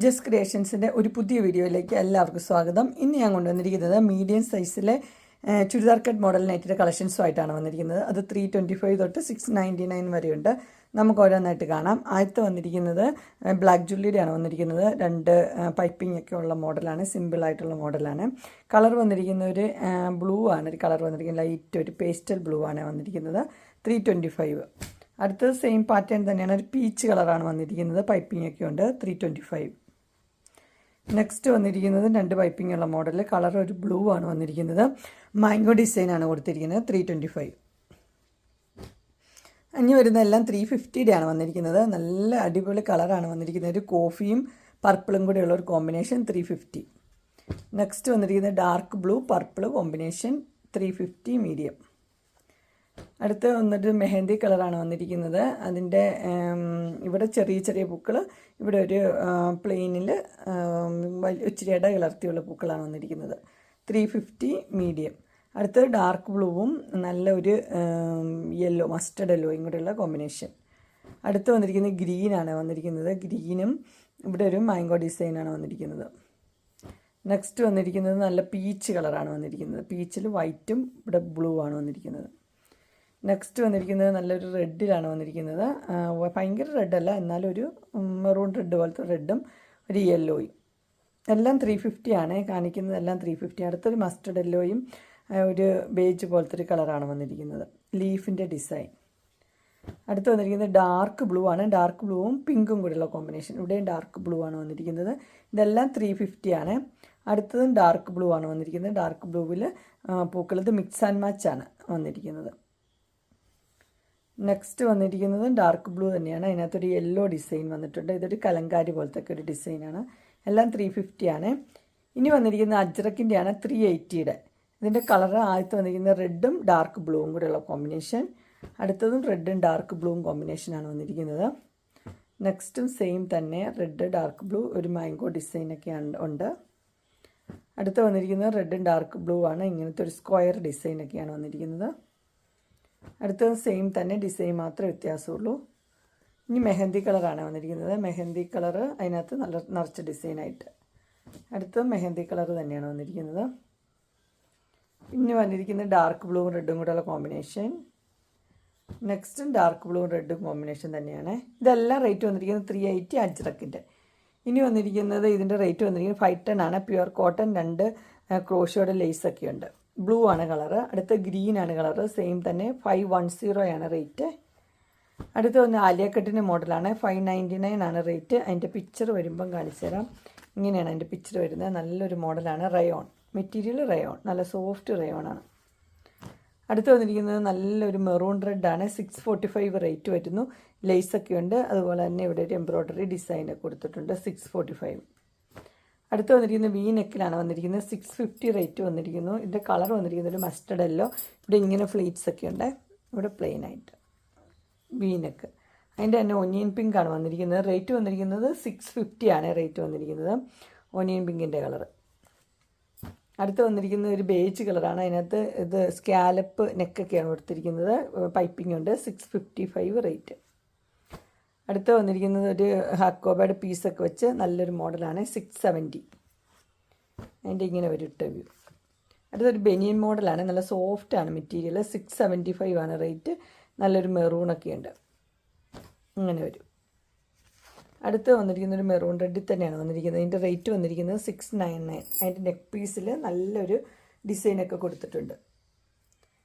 ജസ് ക്രിയേഷൻസിന്റെ ഒരു പുതിയ വീഡിയോയിലേക്ക് എല്ലാവർക്കും സ്വാഗതം. ഇന്ന് ഞാൻ കൊണ്ടുവന്നിരിക്കുന്നത് മീഡിയം സൈസിലെ ചുരിദാർ കട്ട് മോഡൽ നൈറ്റിന്റെ കളക്ഷൻസുമായിട്ടാണ് വന്നിരിക്കുന്നത്. അത് ത്രീ ട്വന്റി ഫൈവ് തൊട്ട് സിക്സ് നയന്റി നയൻ വരെയുണ്ട്. നമുക്ക് ഓരോന്നായിട്ട് കാണാം. ആദ്യത്തെ വന്നിരിക്കുന്നത് ബ്ലാക്ക് ജുവല്ലറിയാണ് വന്നിരിക്കുന്നത്. രണ്ട് പൈപ്പിംഗ് ഒക്കെ ഉള്ള മോഡലാണ് സിമ്പിളായിട്ടുള്ള മോഡലാണ് കളർ വന്നിരിക്കുന്ന ഒരു ബ്ലൂ ആണ്. ഒരു കളർ വന്നിരിക്കുന്നത് ലൈറ്റ് ഒരു പേസ്റ്റൽ ബ്ലൂ ആണ് വന്നിരിക്കുന്നത്. ത്രീ ട്വന്റി ഫൈവ് അടുത്തത് സെയിം പാറ്റേൺ തന്നെയാണ്. ഒരു പീച്ച് കളറാണ് വന്നിരിക്കുന്നത്. പൈപ്പിംഗ് ഒക്കെ ഉണ്ട്. ത്രീ ട്വന്റി ഫൈവ് നെക്സ്റ്റ് വന്നിരിക്കുന്നത് രണ്ട് വൈപ്പിംഗ് ഉള്ള മോഡൽ കളർ ഒരു ബ്ലൂ ആണ് വന്നിരിക്കുന്നത്. മാംഗോ ഡിസൈൻ ആണ് കൊടുത്തിരിക്കുന്നത്. ത്രീ ട്വന്റി ഫൈവ് ഇനി വരുന്ന എല്ലാം ത്രീ ഫിഫ്റ്റിയുടെ ആണ് വന്നിരിക്കുന്നത്. നല്ല അടിപൊളി കളറാണ് വന്നിരിക്കുന്നത്. ഒരു കോഫിയും പർപ്പിളും കൂടെയുള്ള ഒരു കോമ്പിനേഷൻ ത്രീ ഫിഫ്റ്റി നെക്സ്റ്റ് വന്നിരിക്കുന്നത് dark blue purple combination three fifty medium അടുത്ത് വന്നിട്ട് മെഹന്തി കളറാണ് വന്നിരിക്കുന്നത്. അതിന്റെ ഇവിടെ ചെറിയ ചെറിയ പൂക്കൾ ഇവിടെ ഒരു പ്ലെയിനിൽ ഇച്ചിരി ഇട കിളർത്തിയുള്ള പൂക്കളാണ് വന്നിരിക്കുന്നത്. Three fifty medium. അടുത്ത് ഡാർക്ക് ബ്ലൂവും നല്ല ഒരു യെല്ലോ മസ്റ്റർഡ് യെല്ലോയും കൂടെയുള്ള കോമ്പിനേഷൻ. അടുത്ത് വന്നിരിക്കുന്നത് ഗ്രീനാണ് വന്നിരിക്കുന്നത്. ഗ്രീനും ഇവിടെ ഒരു മാംഗോ ഡിസൈനാണ് വന്നിരിക്കുന്നത്. നെക്സ്റ്റ് വന്നിരിക്കുന്നത് നല്ല പീച്ച് കളറാണ് വന്നിരിക്കുന്നത്. പീച്ചിൽ വൈറ്റും ഇവിടെ ബ്ലൂ ആണ് വന്നിരിക്കുന്നത്. നെക്സ്റ്റ് വന്നിരിക്കുന്നത് നല്ലൊരു റെഡിലാണ് വന്നിരിക്കുന്നത്. ഭയങ്കര റെഡല്ല. എന്നാലും ഒരു മെറൂൺ റെഡ് പോലത്തെ റെഡും ഒരു യെല്ലോയും എല്ലാം ത്രീ ഫിഫ്റ്റി ആണ്. കാണിക്കുന്നത് എല്ലാം ത്രീ ഫിഫ്റ്റി അടുത്തൊരു മസ്റ്റർഡ് യെല്ലോയും ഒരു ബേജ് പോലത്തെ ഒരു കളറാണ് വന്നിരിക്കുന്നത്. ലീഫിന്റെ ഡിസൈൻ അടുത്ത് വന്നിരിക്കുന്നത് ഡാർക്ക് ബ്ലൂ ആണ്. ഡാർക്ക് ബ്ലൂവും പിങ്കും കൂടെയുള്ള കോമ്പിനേഷൻ ഇവിടെയും ഡാർക്ക് ബ്ലൂ ആണ് വന്നിരിക്കുന്നത്. ഇതെല്ലാം ത്രീ ഫിഫ്റ്റി ആണ്. അടുത്തതും ഡാർക്ക് ബ്ലൂ ആണ് വന്നിരിക്കുന്നത്. ഡാർക്ക് ബ്ലൂവിൽ പൂക്കളത് മിക്സ് ആൻഡ് മാച്ച് ആണ് വന്നിരിക്കുന്നത്. നെക്സ്റ്റ് വന്നിരിക്കുന്നത് ഡാർക്ക് ബ്ലൂ തന്നെയാണ്. അതിനകത്തൊരു യെല്ലോ ഡിസൈൻ വന്നിട്ടുണ്ട്. ഇതൊരു കലങ്കാരി പോലത്തെ ഒരു ഡിസൈനാണ് എല്ലാം ത്രീ ഫിഫ്റ്റി ആണ്. ഇനി വന്നിരിക്കുന്നത് അജ്രക്കിന്റെയാണ് ത്രീ എയ്റ്റിയുടെ ഇതിന്റെ കളർ ആദ്യത്തെ വന്നിരിക്കുന്നത് റെഡും ഡാർക്ക് ബ്ലൂവും കൂടെയുള്ള കോമ്പിനേഷൻ അടുത്തതും റെഡും ഡാർക്ക് ബ്ലൂവും കോമ്പിനേഷനാണ് വന്നിരിക്കുന്നത്. നെക്സ്റ്റും സെയിം തന്നെ റെഡ് ഡാർക്ക് ബ്ലൂ ഒരു മാംഗോ ഡിസൈനൊക്കെ ഉണ്ട്. അടുത്ത് വന്നിരിക്കുന്നത് റെഡും ഡാർക്ക് ബ്ലൂ ആണ്. ഇങ്ങനത്തെ ഒരു സ്ക്വയർ ഡിസൈനൊക്കെയാണ് വന്നിരിക്കുന്നത്. അടുത്തത് സെയിം തന്നെ ഡിസൈൻ മാത്രമേ വ്യത്യാസമുള്ളൂ. ഇനി മെഹന്തി കളറാണ് വന്നിരിക്കുന്നത്. മെഹന്തി കളർ അതിനകത്ത് നല്ല നിറച്ച ഡിസൈനായിട്ട് അടുത്തത് മെഹന്തി കളർ തന്നെയാണ് വന്നിരിക്കുന്നത്. ഇനി വന്നിരിക്കുന്നത് ഡാർക്ക് ബ്ലൂവും റെഡും കൂടെയുള്ള കോമ്പിനേഷൻ നെക്സ്റ്റും ഡാർക്ക് ബ്ലൂവും റെഡും കോമ്പിനേഷൻ തന്നെയാണ്. ഇതെല്ലാം റേറ്റ് വന്നിരിക്കുന്നത് ത്രീ എയ്റ്റി അജ്രക്കിന്റെ ഇനി വന്നിരിക്കുന്നത് ഇതിന്റെ റേറ്റ് വന്നിരിക്കുന്നത് ഫൈവ് ടെൻ ആണ്. പ്യുവർ കോട്ടൺ രണ്ട് ക്രോഷോയുടെ ലേസൊക്കെ ഉണ്ട്. ബ്ലൂ ആണ് കളറ് അടുത്ത ഗ്രീൻ ആണ് കളറ് സെയിം തന്നെ ഫൈവ് വൺ സീറോ ആണ് റേറ്റ് അടുത്ത വന്ന് ആലിയക്കട്ടിന്റെ മോഡലാണ് ഫൈവ് നയന്റി നയൻ ആണ് റേറ്റ് അതിന്റെ പിക്ചർ വരുമ്പം കാണിച്ചു തരാം. ഇങ്ങനെയാണ് അതിന്റെ പിക്ചർ വരുന്നത്. നല്ലൊരു മോഡലാണ് റയോൺ മെറ്റീരിയൽ റയോൺ നല്ല സോഫ്റ്റ് റയോൺ ആണ്. അടുത്ത് വന്നിരിക്കുന്നത് നല്ലൊരു മെറൂൺ റെഡ് ആണ്. സിക്സ് ഫോർട്ടി ഫൈവ് റേറ്റ് വരുന്നു. ലേസൊക്കെ ഉണ്ട്. അതുപോലെ തന്നെ ഇവിടെ ഒരു എംബ്രോയ്ഡറി ഡിസൈൻ കൊടുത്തിട്ടുണ്ട്. സിക്സ് ഫോർട്ടി ഫൈവ് അടുത്ത് വന്നിരിക്കുന്നത് വി നെക്കിലാണ് വന്നിരിക്കുന്നത്. സിക്സ് ഫിഫ്റ്റി റേറ്റ് വന്നിരിക്കുന്നു. ഇതിന്റെ കളർ വന്നിരിക്കുന്നത് ഒരു മസ്റ്റർഡ് എല്ലോ ഇവിടെ ഇങ്ങനെ ഫ്ലീറ്റ്സ് ഒക്കെ ഉണ്ട്. ഇവിടെ പ്ലെയിൻ ആയിട്ട് വി നെക്ക് അതിന്റെ തന്നെ ഒനിയൻ പിങ്ക് ആണ് വന്നിരിക്കുന്നത്. റേറ്റ് വന്നിരിക്കുന്നത് സിക്സ് ഫിഫ്റ്റി ആണ് റേറ്റ് വന്നിരിക്കുന്നത്. ഒനിയൻ പിങ്കിന്റെ കളർ അടുത്ത് വന്നിരിക്കുന്നത് ഒരു ബേജ് കളറാണ് അതിനകത്ത് ഇത് സ്കാലപ്പ് നെക്കൊക്കെയാണ് കൊടുത്തിരിക്കുന്നത്. പൈപ്പിംഗ് ഉണ്ട്. സിക്സ് ഫിഫ്റ്റി ഫൈവ് റേറ്റ് അടുത്ത് വന്നിരിക്കുന്നത് ഒരു ഹാർഡ് ഹാക്കോബയുടെ പീസൊക്കെ വെച്ച് നല്ലൊരു മോഡലാണ് സിക്സ് സെവന്റി അതിന്റെ ഇങ്ങനെ ഒരു ഇട്ട വ്യൂ അടുത്തൊരു ബെനിയൻ മോഡലാണ്. നല്ല സോഫ്റ്റ് ആണ് മെറ്റീരിയൽ സിക്സ് സെവന്റി ഫൈവ് ആണ് റേറ്റ് നല്ലൊരു മെറൂണൊക്കെ ഉണ്ട്. അങ്ങനെ ഒരു അടുത്ത് വന്നിരിക്കുന്ന ഒരു മെറൂൺ റെഡിൽ തന്നെയാണ് വന്നിരിക്കുന്നത്. അതിന്റെ റേറ്റ് വന്നിരിക്കുന്നത് സിക്സ് നയൻ നയൻ അതിന്റെ നെക്ക് പീസിൽ നല്ലൊരു ഡിസൈനൊക്കെ കൊടുത്തിട്ടുണ്ട്.